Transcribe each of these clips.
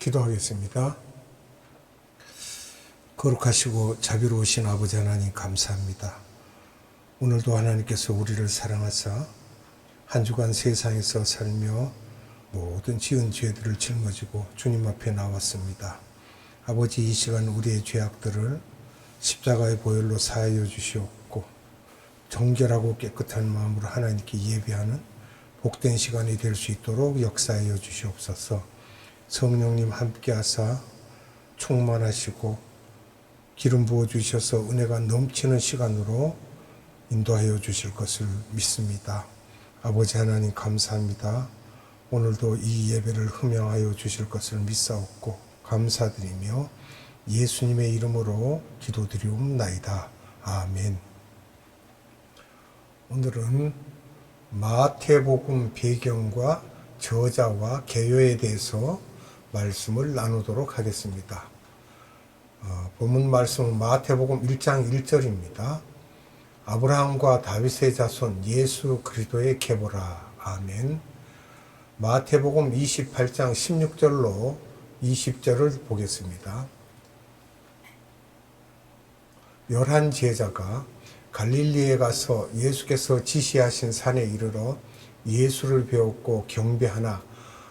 기도하겠습니다. 거룩하시고 자비로우신 아버지 하나님 감사합니다. 오늘도 하나님께서 우리를 사랑하사 한 주간 세상에서 살며 모든 지은 죄들을 짊어지고 주님 앞에 나왔습니다. 아버지 이 시간 우리의 죄악들을 십자가의 보혈로 사하여 주시옵고 정결하고 깨끗한 마음으로 하나님께 예배하는 복된 시간이 될 수 있도록 역사하여 주시옵소서. 성령님 함께하사 충만하시고 기름 부어 주셔서 은혜가 넘치는 시간으로 인도하여 주실 것을 믿습니다. 아버지 하나님 감사합니다. 오늘도 이 예배를 흠양하여 주실 것을 믿사옵고 감사드리며 예수님의 이름으로 기도드리옵나이다. 아멘. 오늘은 마태복음 배경과 저자와 개요에 대해서 말씀을 나누도록 하겠습니다. 어, 본문 말씀은 마태복음 1장 1절입니다. 아브라함과 다윗의 자손 예수 그리스도의 계보라. 아멘. 마태복음 28장 16절로 20절을 보겠습니다. 열한 제자가 갈릴리에 가서 예수께서 지시하신 산에 이르러 예수를 배웠고 경배하나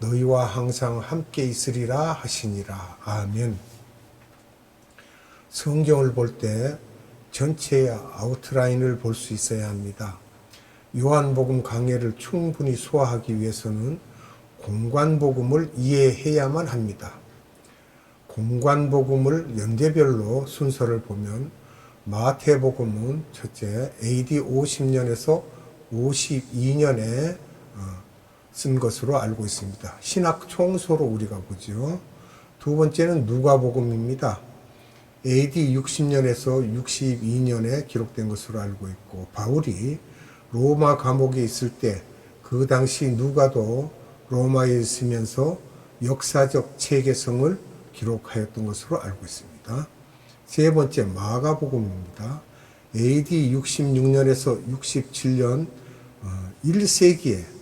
너희와 항상 함께 있으리라 하시니라. 아멘. 성경을 볼 때 전체의 아웃라인을 볼 수 있어야 합니다. 요한복음 강해를 충분히 소화하기 위해서는 공관복음을 이해해야만 합니다. 공관복음을 연대별로 순서를 보면 마태복음은 첫째 AD 50년에서 52년에 어, 쓴 것으로 알고 있습니다. 신학 총소로 우리가 보죠. 두 번째는 누가복음입니다. AD 60년에서 62년에 기록된 것으로 알고 있고 바울이 로마 감옥에 있을 때 그 당시 누가도 로마에 있으면서 역사적 체계성을 기록하였던 것으로 알고 있습니다. 세 번째 마가복음입니다. AD 66년에서 67년 1세기에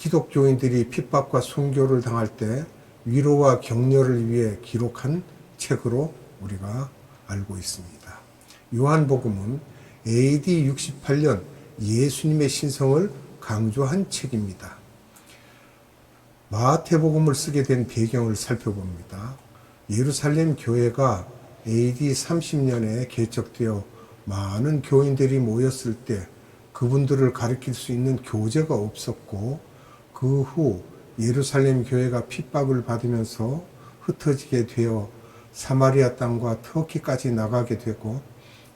기독교인들이 핍박과 순교를 당할 때 위로와 격려를 위해 기록한 책으로 우리가 알고 있습니다. 요한복음은 AD 68년 예수님의 신성을 강조한 책입니다. 마태복음을 쓰게 된 배경을 살펴봅니다. 예루살렘 교회가 AD 30년에 개척되어 많은 교인들이 모였을 때 그분들을 가르칠 수 있는 교재가 없었고 그 후 예루살렘 교회가 핍박을 받으면서 흩어지게 되어 사마리아 땅과 터키까지 나가게 되고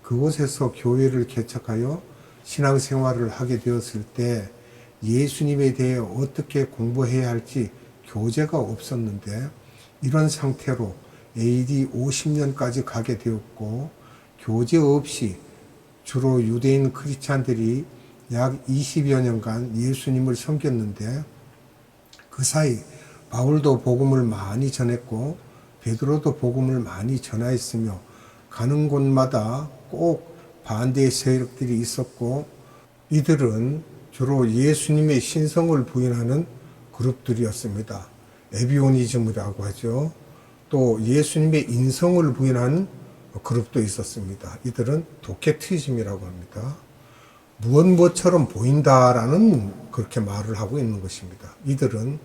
그곳에서 교회를 개척하여 신앙생활을 하게 되었을 때 예수님에 대해 어떻게 공부해야 할지 교재가 없었는데 이런 상태로 AD 50년까지 가게 되었고 교재 없이 주로 유대인 크리스찬들이 약 20여 년간 예수님을 섬겼는데 그 사이 바울도 복음을 많이 전했고 베드로도 복음을 많이 전하였으며 가는 곳마다 꼭 반대의 세력들이 있었고 이들은 주로 예수님의 신성을 부인하는 그룹들이었습니다. 에비오니즘이라고 하죠. 또 예수님의 인성을 부인하는 그룹도 있었습니다. 이들은 도케티즘이라고 합니다. 무엇 무엇처럼 보인다라는 그렇게 말을 하고 있는 것입니다. 이들은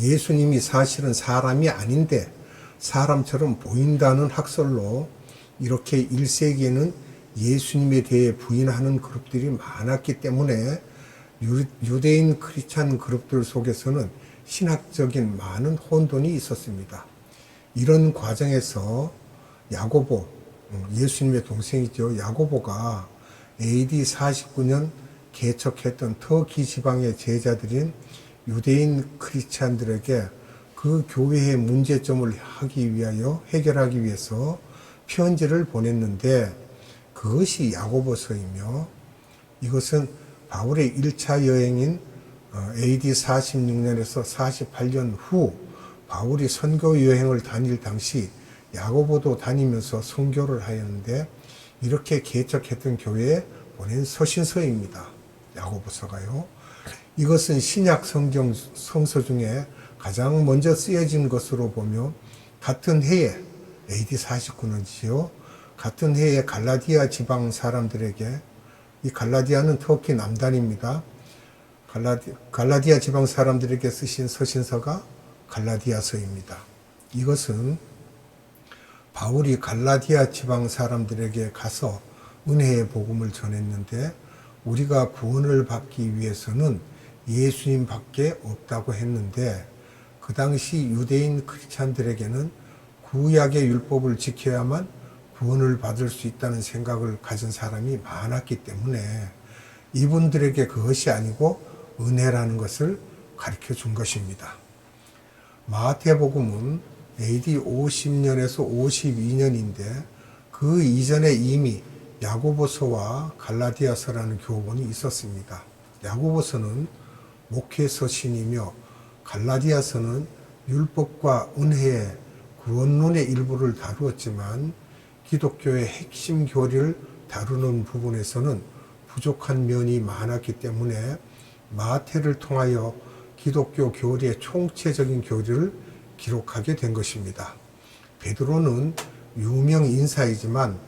예수님이 사실은 사람이 아닌데 사람처럼 보인다는 학설로 이렇게 1세기에는 예수님에 대해 부인하는 그룹들이 많았기 때문에 유대인 크리스찬 그룹들 속에서는 신학적인 많은 혼돈이 있었습니다. 이런 과정에서 야고보, 예수님의 동생이죠. 야고보가 AD 49년 개척했던 터키 지방의 제자들인 유대인 크리스찬들에게 그 교회의 문제점을 하기 위하여 해결하기 위해서 편지를 보냈는데 그것이 야고보서이며 이것은 바울의 1차 여행인 어, AD 46년에서 48년 후 바울이 선교 여행을 다닐 당시 야고보도 다니면서 선교를 하였는데 이렇게 개척했던 교회에 보낸 서신서입니다. 야고보서가요. 이것은 신약 성경 성서 중에 가장 먼저 쓰여진 것으로 보며 같은 해에 AD 49년이지요. 같은 해에 갈라디아 지방 사람들에게 이 갈라디아는 터키 남단입니다. 갈라디, 갈라디아 지방 사람들에게 쓰신 서신서가 갈라디아서입니다. 이것은 바울이 갈라디아 지방 사람들에게 가서 은혜의 복음을 전했는데 우리가 구원을 받기 위해서는 예수님 밖에 없다고 했는데 그 당시 유대인 크리스찬들에게는 구약의 율법을 지켜야만 구원을 받을 수 있다는 생각을 가진 사람이 많았기 때문에 이분들에게 그것이 아니고 은혜라는 것을 가르쳐 준 것입니다. 마태복음은 AD 50년에서 52년인데 그 이전에 이미 야고보서와 갈라디아서라는 교본이 있었습니다. 야고보서는 목회서 신이며 갈라디아서는 율법과 은혜의 구원론의 일부를 다루었지만 기독교의 핵심 교리를 다루는 부분에서는 부족한 면이 많았기 때문에 마태를 통하여 기독교 교리의 총체적인 교리를 기록하게 된 것입니다. 베드로는 유명 인사이지만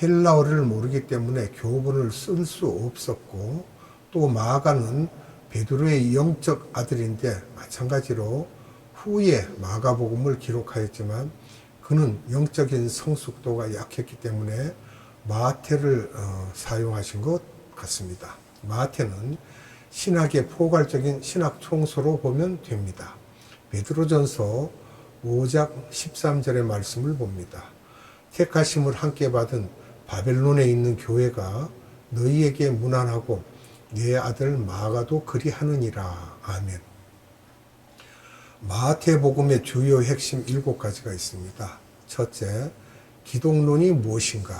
헬라어를 모르기 때문에 교본을 쓸 수 없었고 또 마가는 베드로의 영적 아들인데 마찬가지로 후에 마가복음을 기록하였지만 그는 영적인 성숙도가 약했기 때문에 마태를 어, 사용하신 것 같습니다. 마태는 신학의 포괄적인 신학 총소로 보면 됩니다. 베드로전서 5장 13절의 말씀을 봅니다. 택하심을 함께 받은 바벨론에 있는 교회가 너희에게 무난하고 내 아들 마가도 그리하느니라. 아멘. 마태복음의 주요 핵심 일곱 가지가 있습니다. 첫째, 기독론이 무엇인가?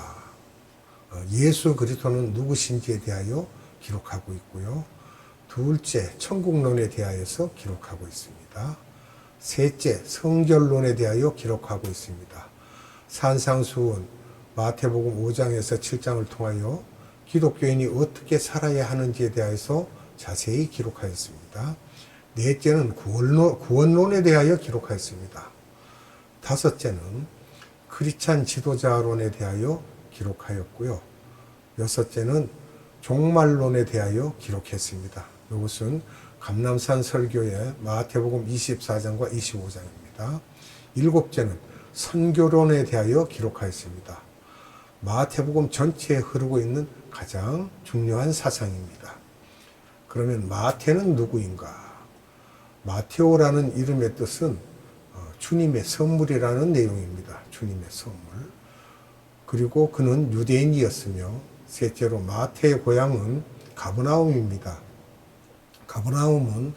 어, 예수 그리스도는 누구신지에 대하여 기록하고 있고요. 둘째, 천국론에 대하여서 기록하고 있습니다. 셋째, 성결론에 대하여 기록하고 있습니다. 산상수훈, 마태복음 5장에서 7장을 통하여 기독교인이 어떻게 살아야 하는지에 대해서 자세히 기록하였습니다. 넷째는 구원론, 구원론에 대하여 기록하였습니다. 다섯째는 크리찬 지도자론에 대하여 기록하였고요. 여섯째는 종말론에 대하여 기록했습니다. 이것은 감남산 설교의 마태복음 24장과 25장입니다. 일곱째는 선교론에 대하여 기록하였습니다. 마태복음 전체에 흐르고 있는 가장 중요한 사상입니다. 그러면 마태는 누구인가? 마테오라는 이름의 뜻은 어, 주님의 선물이라는 내용입니다. 주님의 선물. 그리고 그는 유대인이었으며 셋째로 마태의 고향은 가브나움입니다. 가브나움은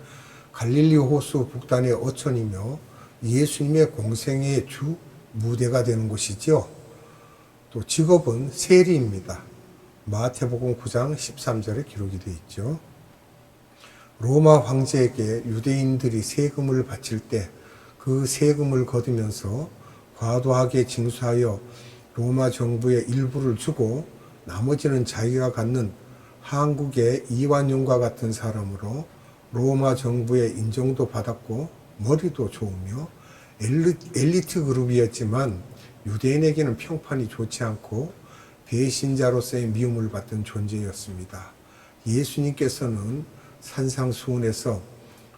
갈릴리 호수 북단의 어촌이며 예수님의 공생의 주 무대가 되는 곳이지요. 또 직업은 세리입니다. 마태복음 9장 13절에 기록이 되어 있죠. 로마 황제에게 유대인들이 세금을 바칠 때 그 세금을 거두면서 과도하게 징수하여 로마 정부의 일부를 주고 나머지는 자기가 갖는 한국의 이완용과 같은 사람으로 로마 정부의 인정도 받았고 머리도 좋으며 엘리트 그룹이었지만 유대인에게는 평판이 좋지 않고 배신자로서의 미움을 받던 존재였습니다. 예수님께서는 산상수훈에서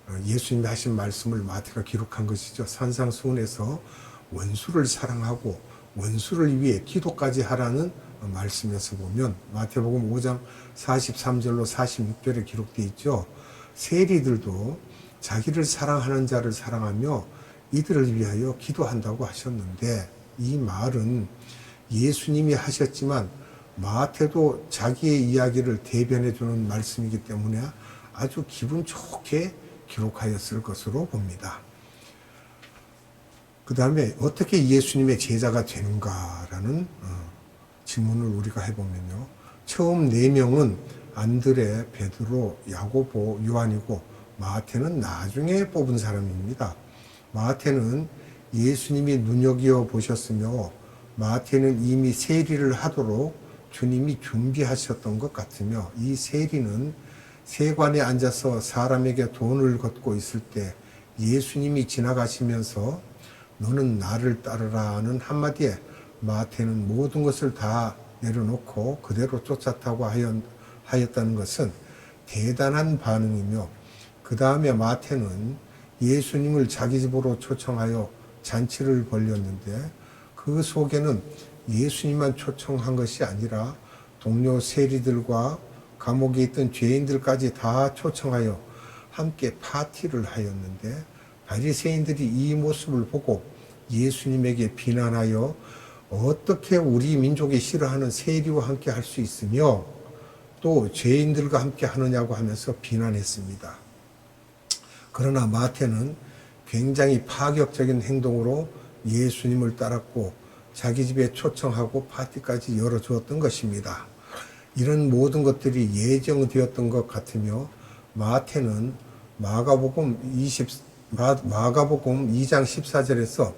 어, 예수님이 하신 말씀을 마태가 기록한 것이죠. 산상수훈에서 원수를 사랑하고 원수를 위해 기도까지 하라는 말씀에서 보면 마태복음 5장 43절로 46절에 기록되어 있죠. 세리들도 자기를 사랑하는 자를 사랑하며 이들을 위하여 기도한다고 하셨는데 이 말은 예수님이 하셨지만 마태도 자기의 이야기를 대변해 주는 말씀이기 때문에 아주 기분 좋게 기록하였을 것으로 봅니다. 그 다음에 어떻게 예수님의 제자가 되는가라는 어, 질문을 우리가 해보면요. 처음 네 명은 안드레, 베드로, 야고보, 요한이고 마테는 나중에 뽑은 사람입니다. 마테는 예수님이 눈여겨 보셨으며 마테는 이미 세리를 하도록 주님이 준비하셨던 것 같으며 이 세리는 세관에 앉아서 사람에게 돈을 걷고 있을 때 예수님이 지나가시면서 너는 나를 따르라 하는 한마디에 마태는 모든 것을 다 내려놓고 그대로 쫓았다고 하였다는 것은 대단한 반응이며 그 다음에 마태는 예수님을 자기 집으로 초청하여 잔치를 벌렸는데 그 속에는 예수님만 초청한 것이 아니라 동료 세리들과 감옥에 있던 죄인들까지 다 초청하여 함께 파티를 하였는데 바리새인들이 이 모습을 보고 예수님에게 비난하여 어떻게 우리 민족이 싫어하는 세리와 함께 할 수 있으며 또 죄인들과 함께 하느냐고 하면서 비난했습니다. 그러나 마태는 굉장히 파격적인 행동으로 예수님을 따랐고 자기 집에 초청하고 파티까지 열어주었던 것입니다. 이런 모든 것들이 예정되었던 것 같으며 마태는 마가복음 20 마가복음 2장 14절에서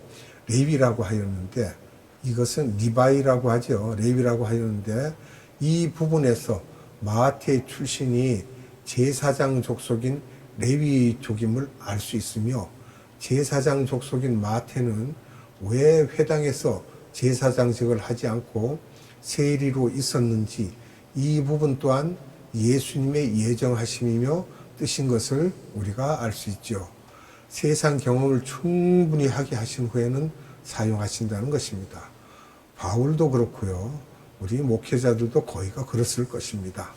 레위라고 하였는데 이것은 리바이라고 하죠. 레위라고 하였는데 이 부분에서 마태 출신이 제사장 족속인 레위 족임을 알 수 있으며 제사장 족속인 마태는 왜 회당에서 제사장직을 하지 않고 세리로 있었는지 이 부분 또한 예수님의 예정하심이며 뜻인 것을 우리가 알 수 있죠. 세상 경험을 충분히 하게 하신 후에는 사용하신다는 것입니다. 바울도 그렇고요. 우리 목회자들도 거의가 그렇을 것입니다.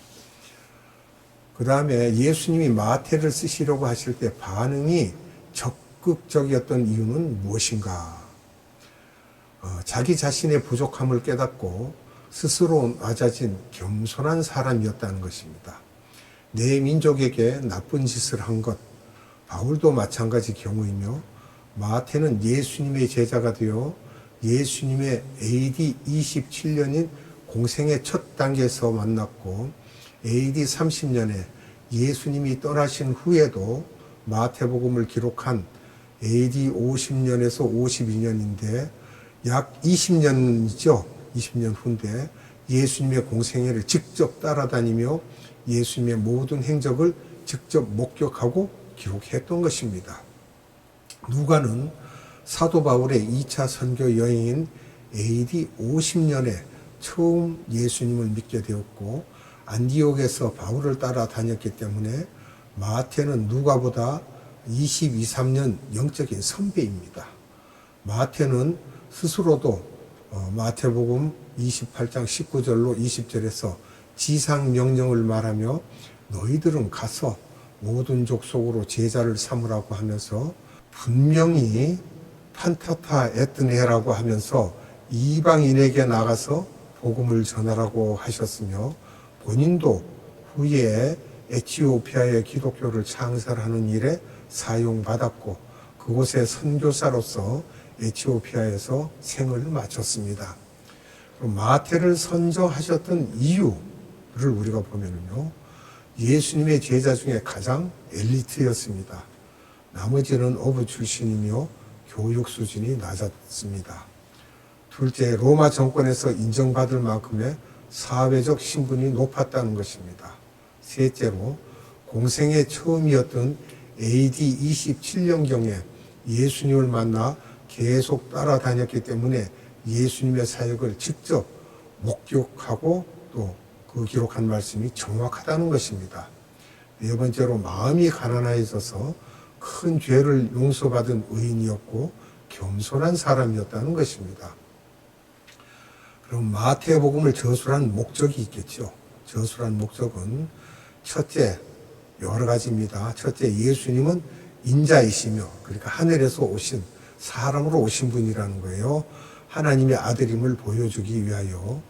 그 다음에 예수님이 마태를 쓰시려고 하실 때 반응이 적극적이었던 이유는 무엇인가? 어, 자기 자신의 부족함을 깨닫고 스스로 낮아진 겸손한 사람이었다는 것입니다. 내 민족에게 나쁜 짓을 한 것, 바울도 마찬가지 경우이며 마태는 예수님의 제자가 되어 예수님의 AD 27년인 공생의 첫 단계에서 만났고 AD 30년에 예수님이 떠나신 후에도 마태복음을 기록한 AD 50년에서 52년인데 약 20년이죠. 20년 후인데 예수님의 공생애를 직접 따라다니며 예수님의 모든 행적을 직접 목격하고 기록했던 것입니다. 누가는 사도 바울의 2차 선교 여행인 AD 50년에 처음 예수님을 믿게 되었고 안디옥에서 바울을 따라 다녔기 때문에 마태는 누가보다 22, 3년 영적인 선배입니다. 마태는 스스로도 어, 마태복음 28장 19절로 20절에서 지상 명령을 말하며 너희들은 가서 모든 족속으로 제자를 삼으라고 하면서 분명히 판타타 에트네라고 하면서 이방인에게 나가서 복음을 전하라고 하셨으며 본인도 후에 에티오피아의 기독교를 창설하는 일에 사용받았고 그곳의 선교사로서 에티오피아에서 생을 마쳤습니다. 마태를 선정하셨던 이유를 우리가 보면요. 예수님의 제자 중에 가장 엘리트였습니다. 나머지는 어부 출신이며 교육 수준이 낮았습니다. 둘째, 로마 정권에서 인정받을 만큼의 사회적 신분이 높았다는 것입니다. 셋째로, 공생의 처음이었던 AD 27년경에 예수님을 만나 계속 따라다녔기 때문에 예수님의 사역을 직접 목격하고 또 그 기록한 말씀이 정확하다는 것입니다. 네 번째로 마음이 가난해져서 큰 죄를 용서받은 의인이었고 겸손한 사람이었다는 것입니다. 그럼 마태복음을 저술한 목적이 있겠죠. 저술한 목적은 첫째 여러 가지입니다. 첫째 예수님은 인자이시며 그러니까 하늘에서 오신 사람으로 오신 분이라는 거예요. 하나님의 아들임을 보여주기 위하여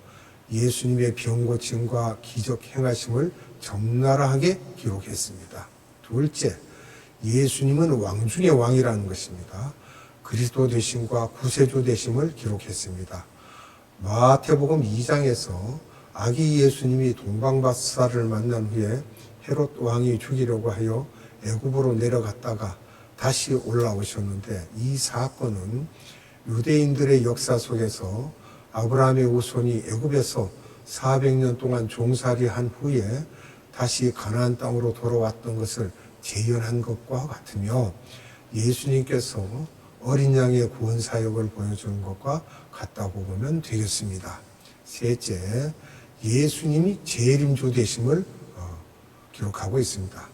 예수님의 병고침과 기적 행하심을 적나라하게 기록했습니다. 둘째, 예수님은 왕 중의 왕이라는 것입니다. 그리스도 되심과 구세주 되심을 기록했습니다. 마태복음 2장에서 아기 예수님이 동방박사를 만난 후에 헤롯 왕이 죽이려고 하여 애굽으로 내려갔다가 다시 올라오셨는데 이 사건은 유대인들의 역사 속에서 아브라함의 후손이 애굽에서 400년 동안 종살이한 후에 다시 가나안 땅으로 돌아왔던 것을 재현한 것과 같으며 예수님께서 어린 양의 구원 사역을 보여주는 것과 같다고 보면 되겠습니다. 셋째, 예수님이 재림주 되심을 어, 기록하고 있습니다.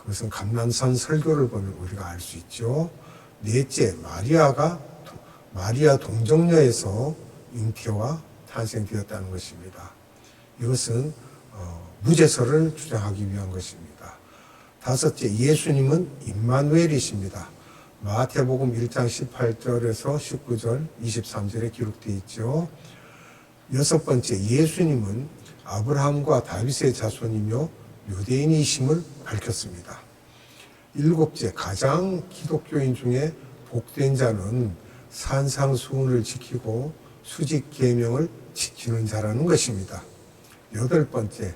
그것은 감난산 설교를 보면 우리가 알 수 있죠. 넷째, 마리아가 마리아 동정녀에서 잉태와 탄생되었다는 것입니다. 이것은 어, 무제설을 주장하기 위한 것입니다. 다섯째, 예수님은 임마누엘이십니다. 마태복음 1장 18절에서 19절, 23절에 기록되어 있죠. 여섯 번째, 예수님은 아브라함과 다윗의 자손이며 유대인이심을 밝혔습니다. 일곱째, 가장 기독교인 중에 복된 자는 산상수훈을 지키고 수직 계명을 지키는 자라는 것입니다. 여덟 번째,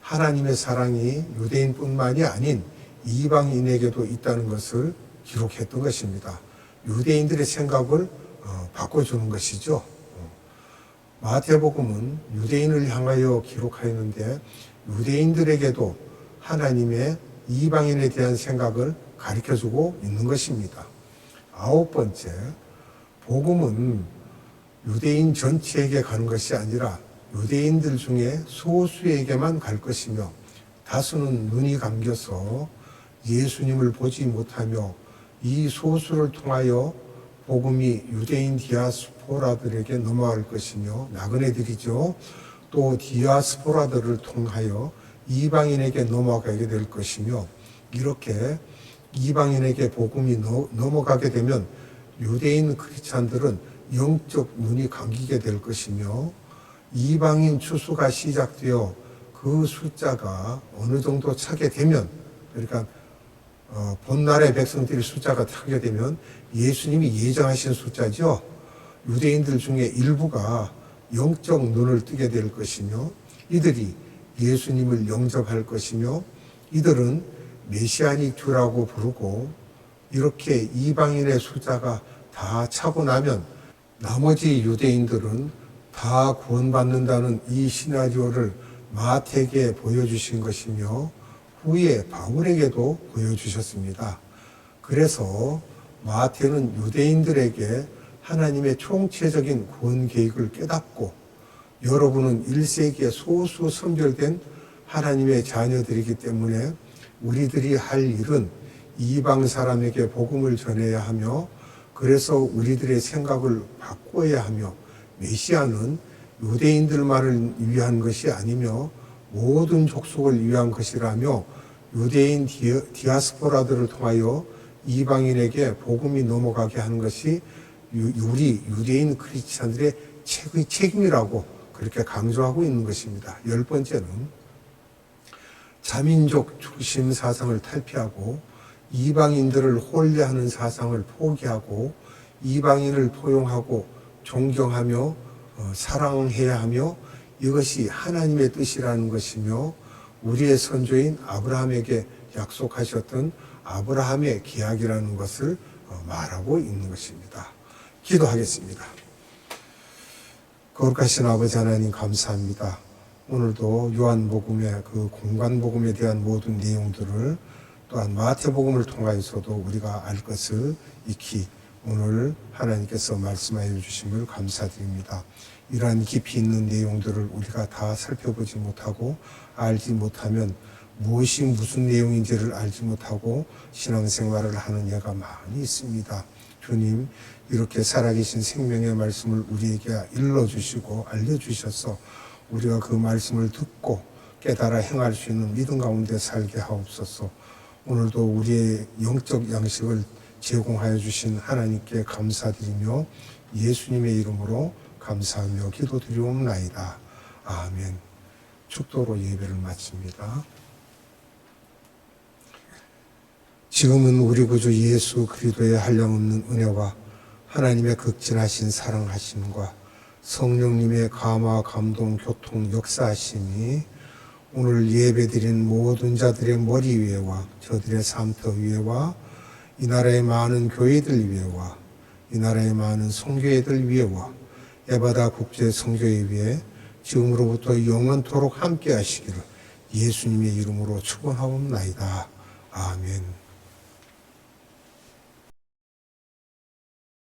하나님의 사랑이 유대인뿐만이 아닌 이방인에게도 있다는 것을 기록했던 것입니다. 유대인들의 생각을 어, 바꿔주는 것이죠. 어. 마태복음은 유대인을 향하여 기록하였는데 유대인들에게도 하나님의 이방인에 대한 생각을 가르쳐 주고 있는 것입니다. 아홉 번째, 복음은 유대인 전체에게 가는 것이 아니라 유대인들 중에 소수에게만 갈 것이며 다수는 눈이 감겨서 예수님을 보지 못하며 이 소수를 통하여 복음이 유대인 디아스포라들에게 넘어갈 것이며 나그네들이죠. 또 디아스포라들을 통하여 이방인에게 넘어가게 될 것이며 이렇게 이방인에게 복음이 넘어가게 되면 유대인 크리스찬들은 영적 눈이 감기게 될 것이며 이방인 추수가 시작되어 그 숫자가 어느 정도 차게 되면 그러니까 어, 본날의 백성들의 숫자가 차게 되면 예수님이 예정하신 숫자죠. 유대인들 중에 일부가 영적 눈을 뜨게 될 것이며 이들이 예수님을 영접할 것이며 이들은 메시아닉 주라고 부르고 이렇게 이방인의 숫자가 다 차고 나면 나머지 유대인들은 다 구원받는다는 이 시나리오를 마태에게 보여주신 것이며 후에 바울에게도 보여주셨습니다. 그래서 마태는 유대인들에게 하나님의 총체적인 구원 계획을 깨닫고 여러분은 1세기에 소수 선별된 하나님의 자녀들이기 때문에 우리들이 할 일은 이방 사람에게 복음을 전해야 하며 그래서 우리들의 생각을 바꿔야 하며 메시아는 유대인들만을 위한 것이 아니며 모든 족속을 위한 것이라며 유대인 디아스포라들을 통하여 이방인에게 복음이 넘어가게 하는 것이 우리 유대인 크리스찬들의 책임이라고 그렇게 강조하고 있는 것입니다. 열 번째는 자민족 중심 사상을 탈피하고 이방인들을 혼례하는 사상을 포기하고 이방인을 포용하고 존경하며 어, 사랑해야 하며 이것이 하나님의 뜻이라는 것이며 우리의 선조인 아브라함에게 약속하셨던 아브라함의 계약이라는 것을 어, 말하고 있는 것입니다. 기도하겠습니다. 거룩하신 아버지 하나님 감사합니다. 오늘도 요한복음의 그 공간복음에 대한 모든 내용들을 또한 마태복음을 통하여서도 우리가 알 것을 익히 오늘 하나님께서 말씀하여 주심을 감사드립니다. 이러한 깊이 있는 내용들을 우리가 다 살펴보지 못하고 알지 못하면 무엇이 무슨 내용인지를 알지 못하고 신앙생활을 하는 예가 많이 있습니다. 주님, 이렇게 살아계신 생명의 말씀을 우리에게 일러주시고 알려주셔서 우리가 그 말씀을 듣고 깨달아 행할 수 있는 믿음 가운데 살게 하옵소서. 오늘도 우리의 영적 양식을 제공하여 주신 하나님께 감사드리며 예수님의 이름으로 감사하며 기도드리옵나이다. 아멘. 축도로 예배를 마칩니다. 지금은 우리 구주 예수 그리스도의 한량없는 은혜와 하나님의 극진하신 사랑하심과 성령님의 감화, 감동, 교통, 역사하심이 오늘 예배드린 모든 자들의 머리 위에와 저들의 삶터 위에와 이 나라의 많은 교회들 위에와 이 나라의 많은 성교회들 위에와 에바다 국제 성교회 위에 지금으로부터 영원토록 함께 하시기를 예수님의 이름으로 축원하옵나이다. 아멘.